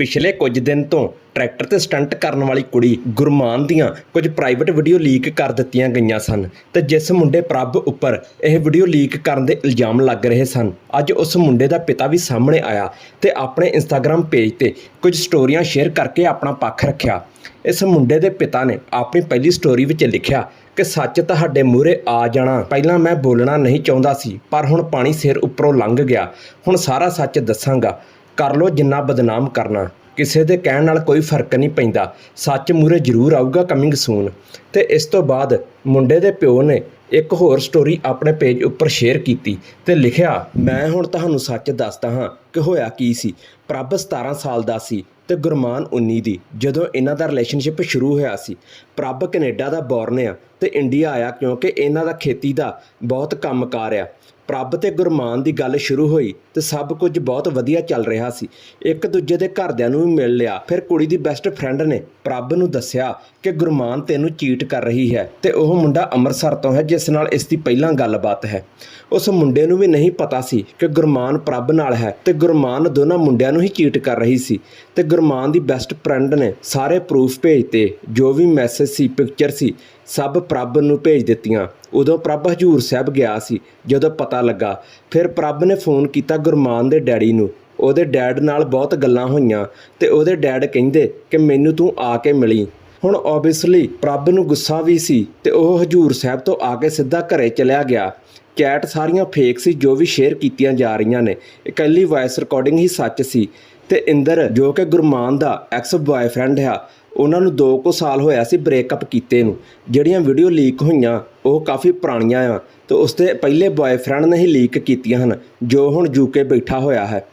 ਪਿਛਲੇ ਕੁਝ ਦਿਨ ਤੋਂ ਟਰੈਕਟਰ ਤੇ ਸਟੰਟ ਕਰਨ ਵਾਲੀ ਕੁੜੀ ਗੁਰਮਾਨ ਦੀਆਂ ਕੁਝ ਪ੍ਰਾਈਵੇਟ ਵੀਡੀਓ ਲੀਕ ਕਰ ਦਿੱਤੀਆਂ ਗਈਆਂ ਸਨ ਤੇ ਜਿਸ ਮੁੰਡੇ ਪ੍ਰਭ ਉੱਪਰ ਇਹ ਵੀਡੀਓ ਲੀਕ ਕਰਨ ਦੇ ਇਲਜ਼ਾਮ ਲੱਗ ਰਹੇ ਸਨ, ਅੱਜ ਉਸ ਮੁੰਡੇ ਦਾ ਪਿਤਾ ਵੀ ਸਾਹਮਣੇ ਆਇਆ ਤੇ ਆਪਣੇ ਇੰਸਟਾਗ੍ਰam ਪੇਜ ਤੇ ਕੁਝ ਸਟੋਰੀਆਂ ਸ਼ੇਅਰ ਕਰਕੇ ਆਪਣਾ ਪੱਖ ਰੱਖਿਆ। ਇਸ ਮੁੰਡੇ ਦੇ ਪਿਤਾ ਨੇ ਆਪਣੀ ਪਹਿਲੀ ਸਟੋਰੀ ਵਿੱਚ ਲਿਖਿਆ ਕਿ ਸੱਚ ਤੁਹਾਡੇ ਮੂਹਰੇ ਆ ਜਾਣਾ, ਪਹਿਲਾਂ ਮੈਂ ਬੋਲਣਾ ਨਹੀਂ ਚਾਹੁੰਦਾ ਸੀ, ਪਰ ਹੁਣ ਪਾਣੀ ਸਿਰ ਉੱਪਰੋਂ ਲੰਘ ਗਿਆ। ਹੁਣ ਸਾਰਾ ਸੱਚ ਦੱਸਾਂਗਾ। ਕਰ ਲੋ ਜਿੰਨਾ ਬਦਨਾਮ ਕਰਨਾ। ਕਿਸੇ ਦੇ ਕਹਿਣ ਨਾਲ ਕੋਈ ਫ਼ਰਕ ਨਹੀਂ ਪੈਂਦਾ। ਸੱਚ ਮੂਰੇ ਜ਼ਰੂਰ ਆਊਗਾ ਕਮਿੰਗ ਸੂਨ ਤੇ ਇਸ ਤੋਂ ਬਾਅਦ ਮੁੰਡੇ ਦੇ ਪਿਓ ਨੇ ਇੱਕ ਹੋਰ ਸਟੋਰੀ ਆਪਣੇ ਪੇਜ ਉੱਪਰ ਸ਼ੇਅਰ ਕੀਤੀ ਤੇ ਲਿਖਿਆ, ਮੈਂ ਹੁਣ ਤੁਹਾਨੂੰ ਸੱਚ ਦੱਸਦਾ ਹਾਂ। ਕਿ ਹੋਇਆ ਕੀ ਸੀ? ਪ੍ਰਭ 17 ਸਾਲ ਦਾ ਸੀ ਤੇ ਗੁਰਮਾਨ 19 ਦੀ, ਜਦੋਂ ਇਹਨਾਂ ਦਾ ਰਿਲੇਸ਼ਨਸ਼ਿਪ ਸ਼ੁਰੂ ਹੋਇਆ ਸੀ। ਪ੍ਰਭ ਕੈਨੇਡਾ ਦਾ ਬੌਰਨ ਆ ਤੇ ਇੰਡੀਆ ਆਇਆ ਕਿਉਂਕਿ ਇਹਨਾਂ ਦਾ ਖੇਤੀ ਦਾ ਬਹੁਤ ਕੰਮਕਾਰ ਆ। ਪ੍ਰਭ ਤੇ ਗੁਰਮਾਨ ਦੀ ਗੱਲ ਸ਼ੁਰੂ ਹੋਈ ਤੇ ਸਭ ਕੁਝ ਬਹੁਤ ਵਧੀਆ ਚੱਲ ਰਿਹਾ ਸੀ। ਇੱਕ ਦੂਜੇ ਦੇ ਘਰਦਿਆਂ ਨੂੰ ਵੀ ਮਿਲ ਲਿਆ। ਫਿਰ ਕੁੜੀ ਦੀ ਬੈਸਟ ਫਰੈਂਡ ਨੇ ਪ੍ਰਭ ਨੂੰ ਦੱਸਿਆ ਕਿ ਗੁਰਮਾਨ ਤੈਨੂੰ ਚੀਟ ਕਰ ਰਹੀ ਹੈ ਤੇ ਉਹ ਮੁੰਡਾ ਅੰਮ੍ਰਿਤਸਰ ਤੋਂ ਹੈ, ਜਿਸ ਨਾਲ ਇਸ ਦੀ ਪਹਿਲਾਂ ਗੱਲਬਾਤ ਹੈ। ਉਸ ਮੁੰਡੇ ਨੂੰ ਵੀ ਨਹੀਂ ਪਤਾ ਸੀ ਕਿ ਗੁਰਮਾਨ ਪ੍ਰਭ ਨਾਲ ਹੈ ਤੇ ਗੁਰਮਾਨ ਦੋਨਾਂ ਮੁੰਡਿਆਂ ਨੂੰ ਹੀ ਚੀਟ ਕਰ ਰਹੀ ਸੀ ਤੇ ਗੁਰਮਾਨ ਦੀ ਬੈਸਟ ਫਰੈਂਡ ਨੇ ਸਾਰੇ ਪ੍ਰੂਫ ਭੇਜਤੇ ਜੋ ਵੀ ਮੈਸੇਜ ਸੀ ਪਿਕਚਰ ਸੀ, ਸਭ ਪ੍ਰਭ ਨੂੰ ਭੇਜ ਦਿੱਤੀਆਂ। ਉਦੋਂ ਪ੍ਰਭ ਹਜੂਰ ਸਾਹਿਬ ਗਿਆ ਸੀ, ਜਦੋਂ ਪਤਾ ਲੱਗਾ, ਫਿਰ ਪ੍ਰਭ ਨੇ ਫੋਨ ਕੀਤਾ ਗੁਰਮਾਨ ਦੇ ਡੈਡੀ ਨੂੰ। ਉਹਦੇ ਡੈਡ ਨਾਲ ਬਹੁਤ ਗੱਲਾਂ ਹੋਈਆਂ ਤੇ ਉਹਦੇ ਡੈਡ ਕਹਿੰਦੇ ਕਿ ਮੈਨੂੰ ਤੂੰ ਆ ਕੇ ਮਿਲੀ। ਹੁਣ ਓਬਵੀਅਸਲੀ ਪ੍ਰਭ ਨੂੰ ਗੁੱਸਾ ਵੀ ਸੀ ਤੇ ਉਹ ਹਜੂਰ ਸਾਹਿਬ ਤੋਂ ਆ ਕੇ ਸਿੱਧਾ ਘਰੇ ਚਲਿਆ ਗਿਆ। ਚੈਟ ਸਾਰੀਆਂ ਫੇਕ ਸੀ ਜੋ ਵੀ ਸ਼ੇਅਰ ਕੀਤੀਆਂ ਜਾ ਰਹੀਆਂ ਨੇ। ਇਕੱਲੀ ਵਾਇਸ ਰਿਕਾਰਡਿੰਗ ਹੀ ਸੱਚ ਸੀ। ਤੇ ਇੰਦਰ, ਜੋ ਕਿ ਗੁਰਮਾਨ ਦਾ ਐਕਸ ਬॉयਫ੍ਰੈਂਡ ਆ, ਉਹਨਾਂ ਨੂੰ 2 ਕੁ ਸਾਲ ਹੋਇਆ ਸੀ ਬ੍ਰੇਕਅਪ ਕੀਤੇ ਨੂੰ। ਜਿਹੜੀਆਂ ਵੀਡੀਓ ਲੀਕ ਹੋਈਆਂ, ਉਹ ਕਾਫੀ ਪੁਰਾਣੀਆਂ ਆ ਤੇ ਉਸ ਦੇ ਪਹਿਲੇ ਬॉयਫ੍ਰੈਂਡ ਨੇ ਹੀ ਲੀਕ ਕੀਤੀਆਂ ਹਨ, ਜੋ ਹੁਣ ਯੂਕੇ ਬੈਠਾ ਹੋਇਆ ਹੈ।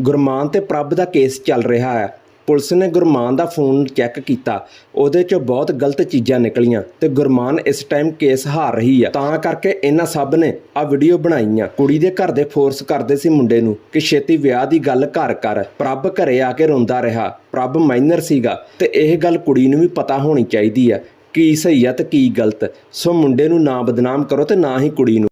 ਗੁਰਮਾਨ ਤੇ ਪ੍ਰਭ ਦਾ ਕੇਸ ਚੱਲ ਰਿਹਾ ਹੈ। ਪੁਲਿਸ ਨੇ ਗੁਰਮਾਨ ਦਾ ਫੋਨ ਚੈੱਕ ਕੀਤਾ। ਉਹਦੇ 'ਚੋਂ ਬਹੁਤ ਗਲਤ ਚੀਜ਼ਾਂ ਨਿਕਲੀਆਂ ਤੇ ਗੁਰਮਾਨ ਇਸ ਟਾਈਮ ਕੇਸ ਹਾਰ ਰਹੀ ਆ। ਤਾਂ ਕਰਕੇ ਇਹਨਾਂ ਸਭ ਨੇ ਆ ਵੀਡੀਓ ਬਣਾਈਆਂ। ਕੁੜੀ ਦੇ ਘਰ ਦੇ ਫੋਰਸ ਕਰਦੇ ਸੀ ਮੁੰਡੇ ਨੂੰ ਕਿ ਛੇਤੀ ਵਿਆਹ ਦੀ ਗੱਲ ਘਰ ਕਰ। ਪ੍ਰਭ ਘਰੇ ਆ ਕੇ ਰੋਂਦਾ ਰਿਹਾ। ਪ੍ਰਭ ਮਾਈਨਰ ਸੀਗਾ ਤੇ ਇਹ ਗੱਲ ਕੁੜੀ ਨੂੰ ਵੀ ਪਤਾ ਹੋਣੀ ਚਾਹੀਦੀ ਆ। ਕੀ ਸਹੀ ਆ ਤੇ ਕੀ ਗਲਤ। ਸੋ ਮੁੰਡੇ ਨੂੰ ਨਾ ਬਦਨਾਮ ਕਰੋ ਤੇ ਨਾ ਹੀ ਕੁੜੀ ਨੂੰ।